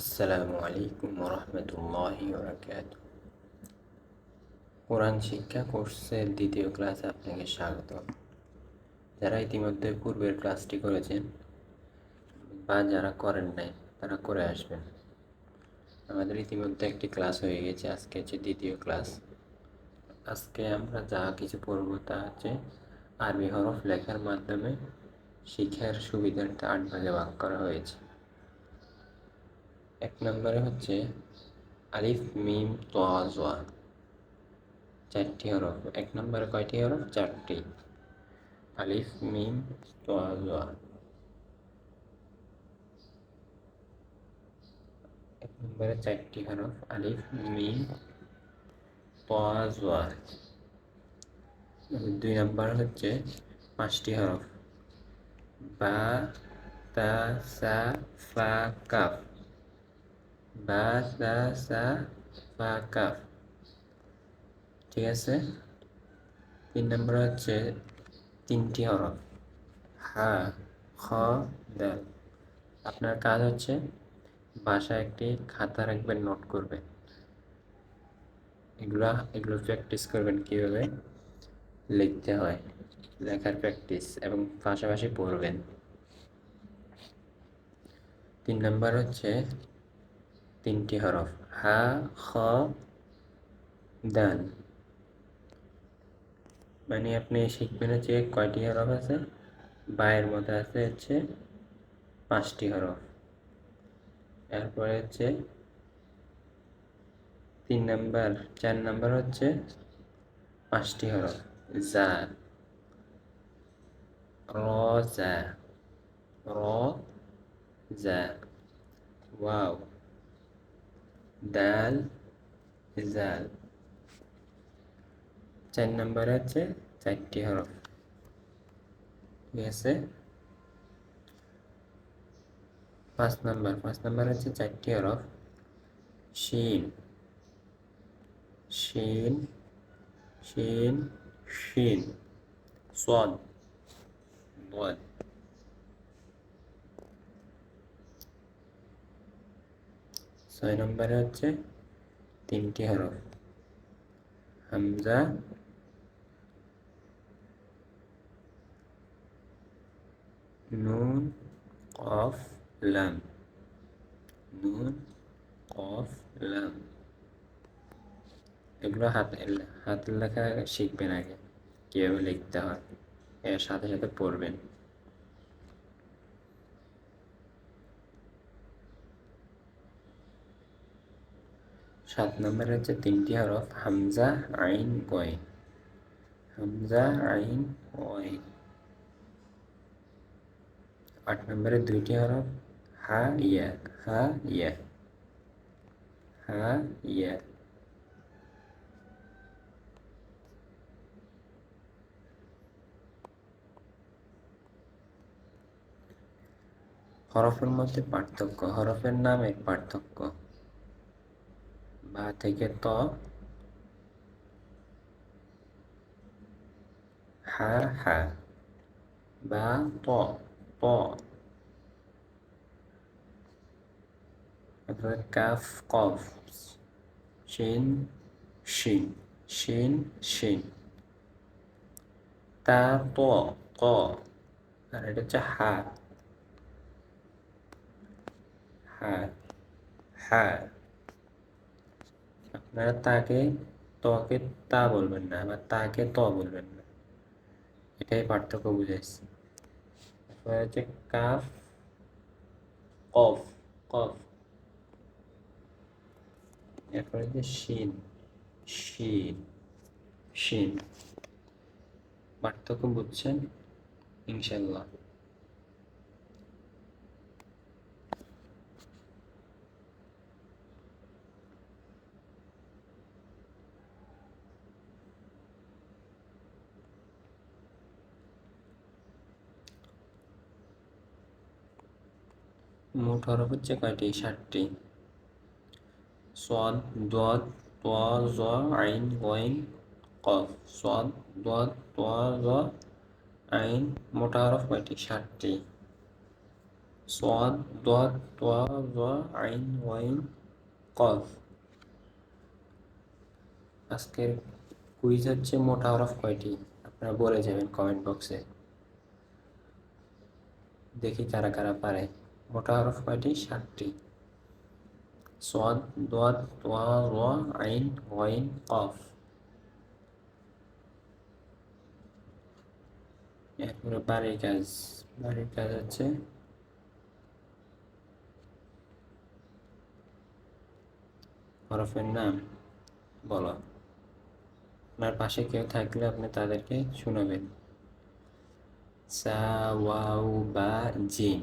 আসসালামু আলাইকুম রহমতুল্লাহি কোরআন শিক্ষা কোর্সের দ্বিতীয় ক্লাসে আপনাকে স্বাগত যারা ইতিমধ্যে পূর্বের ক্লাসটি করেছেন বা যারা করেন নাই, তারা করে আসবেন। আমাদের ইতিমধ্যে একটি ক্লাস হয়ে গেছে, আজকে হচ্ছে দ্বিতীয় ক্লাস। আজকে আমরা যা কিছু পড়ব তা হচ্ছে আরবি হরফ লেখার মাধ্যমে শিক্ষার সুবিধার্থে আট ভাগে ভাগ করা হয়েছে। এক নম্বরে হচ্ছে আলিফ, মিম তোয়া চারটি হরফ। এক নম্বরে কয়টি হরফ? চারটি। আলিফ, মিম তোয়া এক নম্বরে চারটি হরফ। আলিফ, মিম তোয়া দুই নম্বর হচ্ছে পাঁচটি হরফ। বা, তা, সা, ফা, কাফ। বা সা সা ঠিক আছে? তিন নম্বর হচ্ছে তিনটি হরফ হা, খ দাল আপনার কাজ হচ্ছে বাসায় একটি খাতা রাখবেন, নোট করবেন। এগুলা, এগুলো প্র্যাকটিস করবেন কীভাবে? লিখতে হয়, লেখার প্র্যাকটিস এবং পাশাপাশি পড়বেন। তিন নম্বর হচ্ছে তিনটি হরফ। হা, খ, দান। মানে আপনি শিখবেন হচ্ছে কয়টি হরফ আছে? বায়ের মধ্যে আছে হচ্ছে পাঁচটি হরফ। এরপরে হচ্ছে তিন নাম্বার, চার নাম্বার হচ্ছে পাঁচটি হরফ। যা র যা র যা ওয়াও। দাল জাল। চার নম্বর হচ্ছে চারটি হরফ। ঠিক আছে? পাঁচ নম্বর পাঁচ নম্বর হচ্ছে চারটি হরফ। শিন। শিন শিন শিন। সদ। বদ। ছয় নম্বরে হচ্ছে তিনটি হরফ। হামজা নুন কফ লাম। নুন কফ লাম। এগুলো হাত হাত লেখা শিখবেন আগে। কীভাবে লিখতে হয়? এর সাথে সাথে পড়বেন। সাত নম্বরে হচ্ছে তিনটি হরফ, হামজা, আইন ওয়াইন হামজা, আইন ওয়াইন আট নম্বরে দুইটি হরফ, হা, ইয়া হা ইয়া। হা, ইয়া। হরফের মধ্যে পার্থক্য, হরফের নামের পার্থক্য। বা থেকে ত হা হা বা ত ত তারপরে কাফ কফ শিন শিন শিন শিন তা ত ত আর এটা হচ্ছে হা হা হা আপনারা তাকে তকে তা বলবেন না বা তাকে ত বলবেন না। এটাই পার্থক্য বুঝাইছি তারপরে হচ্ছে কাফ, কফ কফ। এরপরে যে শিন শিন শিন। পার্থক্য বুঝছেন? ইনশাল্লাহ মোট হরফ হচ্ছে কয়টি? ষাটটি সদ, দদ তোয়া জ, আইন ওয়াইন কফ সদ, দদ তোয়া জ, আইন, মোটা হরফ কয়টি? ষাটটি সোয়াদ দোয়া তোয়া জোয়া আইন ওয়াইন কফ আজকের কুইজ হচ্ছে মোটা হরফ কয়টি? আপনারা বলে যাবেন কমেন্ট বক্সে দেখি কারা কারা পারে। মোটা হরফ কয়টি ষাটটি সোয়াদ দোয়াদ তোয়া রোয়া আইন ওয়াইন কফ এরপরে বাড়ির কাজ বাড়ির কাজ হচ্ছে হরফের নাম বলো। আপনার পাশে কেউ থাকলে আপনি তাদেরকে শোনাবেন। সা ওয়াও বা জিম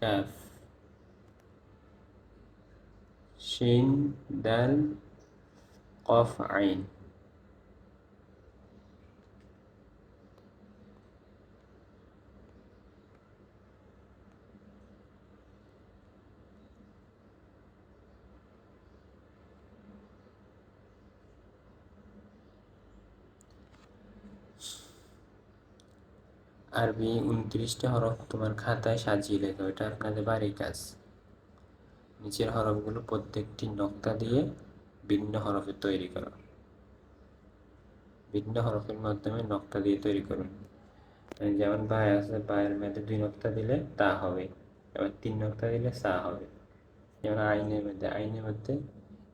calf shin dal. Qaf ain আরবি উনত্রিশটা হরফ তোমার খাতায় সাজিয়ে লেখো, এটা আপনাদের বাড়ির কাজ। নিচের হরফগুলো প্রত্যেকটি নক্তা দিয়ে ভিন্ন হরফে তৈরি করো। ভিন্ন হরফের মাধ্যমে নক্তা দিয়ে তৈরি করুন। মানে যেমন বাই আছে বায়ের মধ্যে দুই নক্তা দিলে তা হবে, এবার তিন নক্তা দিলে সা হবে। যেমন আইনের মধ্যে আইনের মধ্যে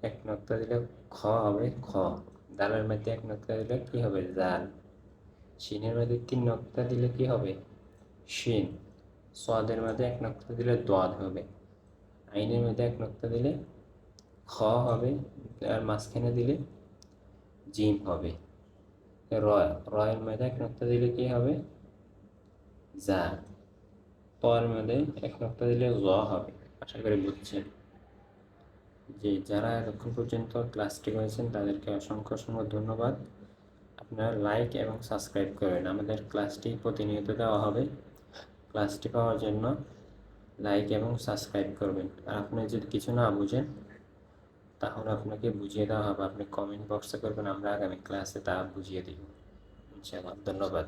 এক নক্তা দিলে খ হবে, খ। দালের মধ্যে এক নক্তা দিলে কি হবে? জাল। শিনের মধ্যে তিন নক্তা দিলে কি হবে? শিন। সোয়াদের মধ্যে এক নক্তা দিলে দোয়াদ হবে। আইনের মধ্যে এক নক্তা দিলে খ হবে, আর মাঝখানে দিলে জিম হবে। রয়। রয়ের মধ্যে এক নক্তা দিলে কি হবে? যা পর মধ্যে এক নক্তা দিলে জ হবে। আশা করি বুঝছেন। যে যারা এতক্ষণ পর্যন্ত ক্লাসটি করেছেন, তাদেরকে অসংখ্য অসংখ্য ধন্যবাদ। আপনারা লাইক এবং সাবস্ক্রাইব করবেন। আমাদের ক্লাসটি প্রতিনিয়ত দেওয়া হবে। ক্লাসটি পাওয়ার জন্য লাইক এবং সাবস্ক্রাইব করবেন। আর আপনি যদি কিছু না বুঝেন, তাহলে আপনাকে বুঝিয়ে দেওয়া হবে। আপনি কমেন্ট বক্সে করবেন, আমরা আগামী ক্লাসে তা বুঝিয়ে দিব। ইনশাআল্লাহ, ধন্যবাদ।